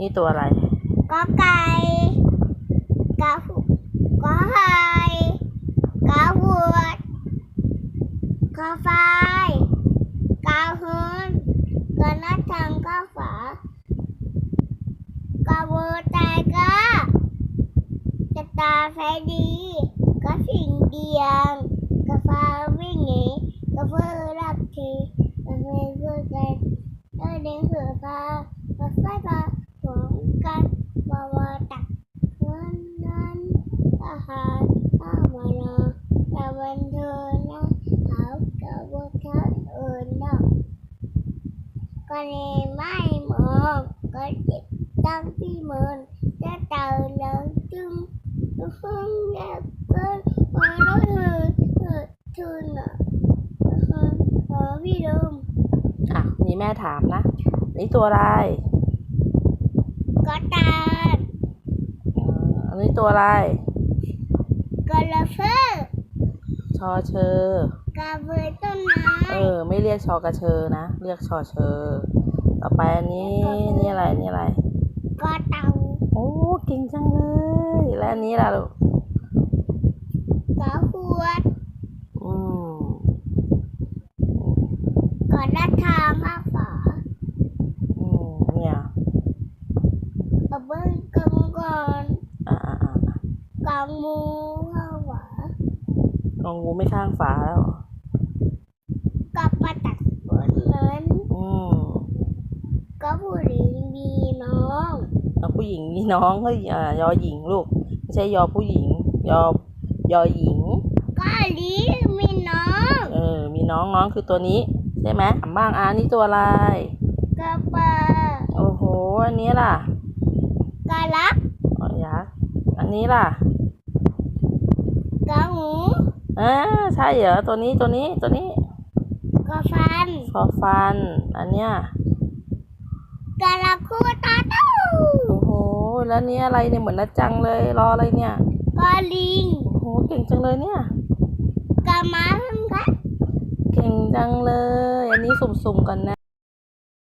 นี่ตัวอะไรก็ไก่กาหูก็ไฮกาหัวดกาไฟกาหืนกานัดทางกาฝากาเวตายกาจะตาไฟดีกาสิ่งเดียงกาฟ้าวิ่งหนีกาเฟอร์รักทีกาเฟอร์เพื่อกันเออเด้งเสือฟ้ากาไฟฟ้างกันบาวาตักเงินนั้นอาหารอามานาตะวันเธอนะหาวกะว่าทันเอินนอก ก็เลยไม่มองก็จิตตั้งที่เมินจะเต่าเหลิงจึงฮึ่งแยกเกินมาแล้วเธอเธอเธอน่ะเออเออพี่ลมอะ นี่แม่ถามนะ นี่ตัวอะไรก็ตาดอ่าอันนี้ตัวอะไรก็ละเฟอร์ ชอเชอกาเบยต้นไม้เออ ไม่เรียกชอกระเชอนะ เรียกชอเชอ ต่อไปอันนี้นี่อะไรนี่อะไรก็เต่าโอ้เก่งจังเลย และอันนี้ล่ะลูกก็ขวดอืมก็ลัดทางข้างฝาอืมเนี่ยก็เบิ้งกงก่อนอ่าอ่าอ่ากางมูข้างฝาล องงูไม่ข้างฝาแล้วเหรอก็ประตักบนนั้นอืมก็ผู้หญิงมีน้องแล้วผู้หญิงมีน้องก็อ่ายอหญิงลูก ไม่ใช่ยอผู้หญิง ยอยอหญิง ก็ลีมีน้องเออ มีน้องน้องคือตัวนี้ ใช่ไหมถามบ้างอ่านี่ตัวอะไรก็ปลาโอ้โห อันนี้ล่ะก็ลักอ๋อยักษ์อันนี้ล่ะก็หู อ่าใช่เหรอตัวนี้ตัวนี้ตัวนี้ก็ฟันฟอฟัน อันเนี้ยก็ละคู่ตาเต้าโอ้โหแล้วเนี้ยอะไรเนี่ยเหมือนนะจังเลยรออะไรเนี่ยก็ลิงโอ้โหเก่งจังเลยเนี่ยก็ม้าทั้งกันเก่งจังเลย อันนี้สุ่มๆกันนะ